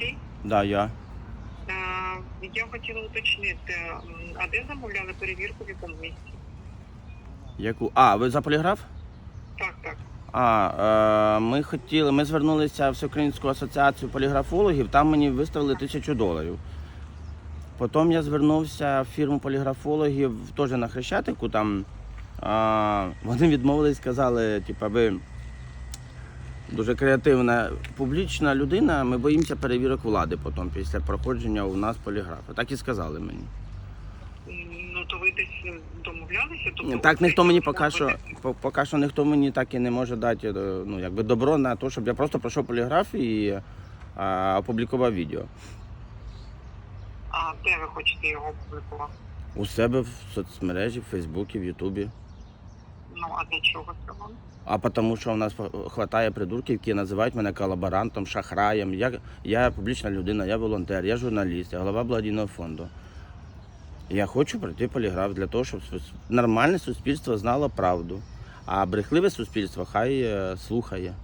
Олексій. Да, я. Е, Я хотіла уточнити, а де замовляли перевірку в якому місці? Яку? А, ви за поліграф? Так, так. А, е, ми хотіли, ми звернулися в Всеукраїнську асоціацію поліграфологів, там мені виставили тисячу доларів. Потім я звернувся в фірму поліграфологів теж на Хрещатику. Там а, вони відмовились, сказали, типа, ви дуже креативна публічна людина, ми боїмося перевірок влади потім після проходження у нас поліграфа. Так і сказали мені. Ну то ви десь домовлялися? Тобто Так ніхто мені поки що, поки що ніхто мені так і не може дати е, ну, якби добро на те, щоб я просто пройшов поліграф і а, опублікував відео. А де ви хочете його опублікувати? У себе в соцмережі, в Фейсбуці, в Ютубі. Ну а для чого цього? А тому що у нас вистачає придурків, які називають мене колаборантом, шахраєм. Я, я публічна людина, я волонтер, я журналіст, я голова благодійного фонду. Я хочу пройти поліграф для того, щоб нормальне суспільство знало правду. А брехливе суспільство хай е, слухає,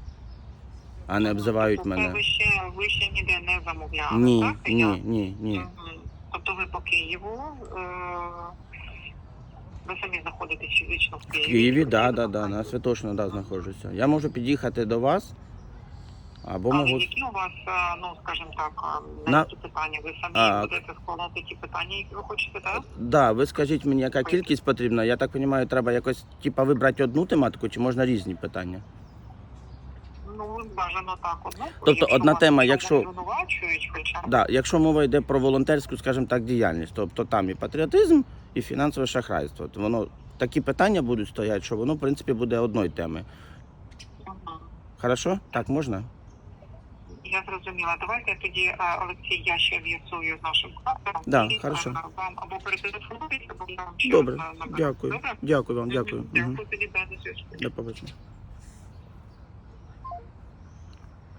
а не обзивають Тобто мене. Ви ще, ви ще ніде не замовляли, Ні, так? Я- ні, ні, ні. Тобто ви по Києву, е, ви самі знаходитесь фізично в В Києві? Києві, да, да, да, на Святошино, да, знаходжуся. Я можу під'їхати до вас, або Але можу. які у вас, е, ну скажімо так, На- які питання? Ви самі А. будете складати ті питання, які ви хочете, так? Да, ви скажіть мені, яка кількість потрібна. Я так розумію, треба якось типа вибрати одну тематику, чи можна різні питання? Ну, бажано так одну. Тобто одна тема, якщо- хоча Да, якщо мова йде про волонтерську, скажімо так, діяльність, тобто там і патріотизм, і фінансове шахрайство, то воно такі питання будуть стояти, що воно в принципі буде одної теми. Хорошо? Так можна? я зрозуміла. Давайте тоді, е, Олексій, я ще в'ясую з нашим класом. Да, і, хорошо. Вам або перетелефонують, або я вам ще Добре, раз, е, наберу. дякую. Добре? Дякую вам, дякую. Мгм. Дякую тоді да, до зв'язку. До побачення.